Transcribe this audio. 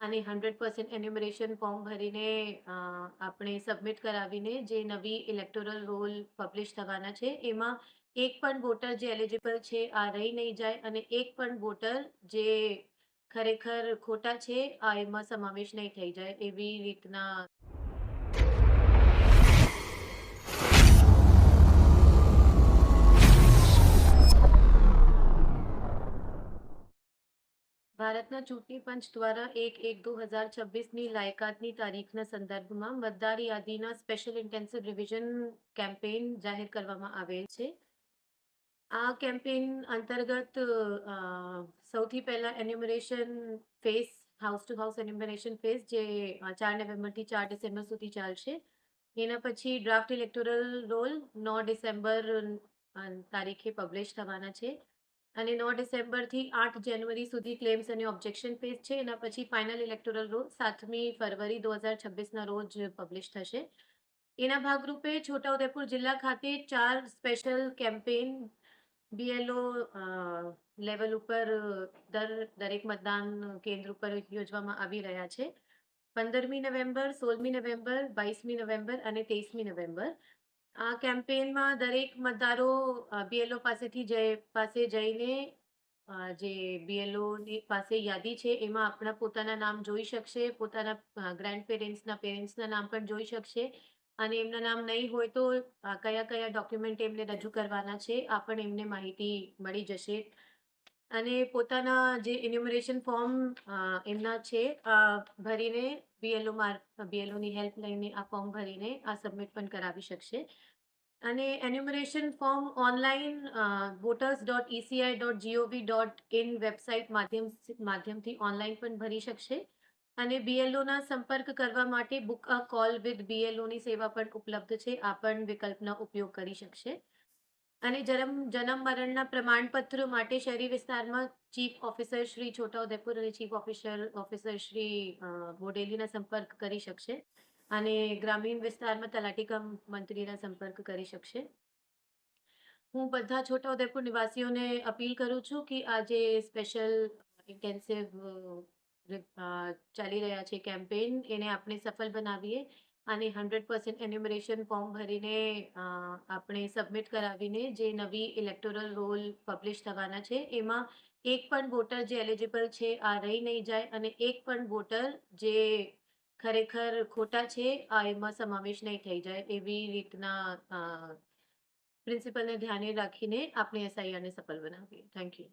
અને hundred percent enumeration form ભરીને આપણે સબમિટ કરાવીને જે નવી ઇલેક્ટોરલ રોલ પબ્લિશ થવાના છે, એમાં એક પણ વોટર જે એલિજિબલ છે, આ રહી નહીં જાય અને એક પણ વોટર જે ખરેખર ખોટા છે, આ એમાં સમાવેશ નહીં થઈ જાય એવી રીતના ભારતના ચૂંટણી પંચ દ્વારા એક એક દો હજાર છવ્વીસની લાયકાતની તારીખના સંદર્ભમાં મતદાર યાદીના સ્પેશિયલ ઇન્ટેન્સિવ રિવિઝન કેમ્પેઇન જાહેર કરવામાં આવેલ છે. આ કેમ્પેઇન અંતર્ગત સૌથી પહેલા enumeration phase house to house enumeration phase જે ચાર નવેમ્બરથી ચાર ડિસેમ્બર સુધી ચાલશે. એના પછી ડ્રાફ્ટ ઇલેક્ટોરલ રોલ નવ ડિસેમ્બર તારીખે પબ્લિશ થવાના છે. અને નવ ડિસેમ્બરથી આઠ જાન્યુઆરી સુધી ક્લેમ્સ અને ઓબ્જેક્શન ફેઝ છે. એના પછી ફાઇનલ ઇલેક્ટોરલ રોલ સાતમી ફરવરી દો હજાર છવ્વીસના રોજ પબ્લિશ થશે. એના ભાગરૂપે છોટાઉદેપુર જિલ્લા ખાતે ચાર સ્પેશિયલ કેમ્પેઇન બીએલઓ લેવલ ઉપર દર દરેક મતદાન કેન્દ્ર ઉપર યોજવામાં આવી રહ્યા છે. પંદરમી નવેમ્બર, સોળમી નવેમ્બર, બાવીસમી નવેમ્બર અને તેવીસમી નવેમ્બર. આ કેમ્પેનમાં દરેક મતદારો બીએલઓ પાસેથી જઈ પાસે જઈને જે બીએલઓની પાસે યાદી છે, એમાં આપણા પોતાના નામ જોઈ શકશે, પોતાના ગ્રેન્ડ પેરેન્ટ્સના પેરેન્ટ્સના નામ પણ જોઈ શકશે. અને એમના નામ નહીં હોય તો કયા કયા ડોક્યુમેન્ટ એમને રજૂ કરવાના છે, આ પણ એમને માહિતી મળી જશે. અને પોતાના જે ઇન્યુમરેશન ફોર્મ એમના છે ભરીને બીએલઓ માર બીએલઓની હેલ્પ લઈને આ ફોર્મ ભરીને આ સબમિટ પણ કરાવી શકશે. અને enumeration form online voters dot ECI dot GOV dot in website માધ્યમ, માધ્યમથી ઓનલાઈન પણ ભરી શકશે. અને બીએલઓના સંપર્ક કરવા માટે બુક અ કોલ વિથ બીએલઓની સેવા પણ ઉપલબ્ધ છે. આ પણ વિકલ્પનો ઉપયોગ કરી શકશે. અને જન્મ જન્મ મરણના પ્રમાણપત્ર માટે શહેરી વિસ્તારમાં ચીફ ઓફિસર શ્રી છોટાઉદેપુર અને ચીફ ઓફિસર ઓફિસર શ્રી બોડેલીના સંપર્ક કરી શકશે અને ગ્રામીણ વિસ્તારમાં તલાટી કમ મંત્રીના સંપર્ક કરી શકશે. હું બધા છોટાઉદેપુર નિવાસીઓને અપીલ કરું છું કે આ જે સ્પેશિયલ, ઇન્ટેન્સિવ ચાલી રહ્યા છે કેમ્પેઇન એને આપણે સફળ બનાવીએ અને હંડ્રેડ પર્સન્ટ એન્યુમરેશન ફોર્મ ભરીને આપણે સબમિટ કરાવીને જે નવી ઇલેક્ટોરલ રોલ પબ્લિશ થવાના છે, એમાં એક પણ વોટર જે એલિજિબલ છે, આ રહી નહીં જાય અને એક પણ વોટર જે ખરેખર ખોટા છે, આ એમાં સમાવેશ નહીં થઈ જાય એવી રીતના પ્રિન્સિપલને ધ્યાને રાખીને આપણે એસઆઈઆરને સફળ બનાવીએ થેન્ક યુ.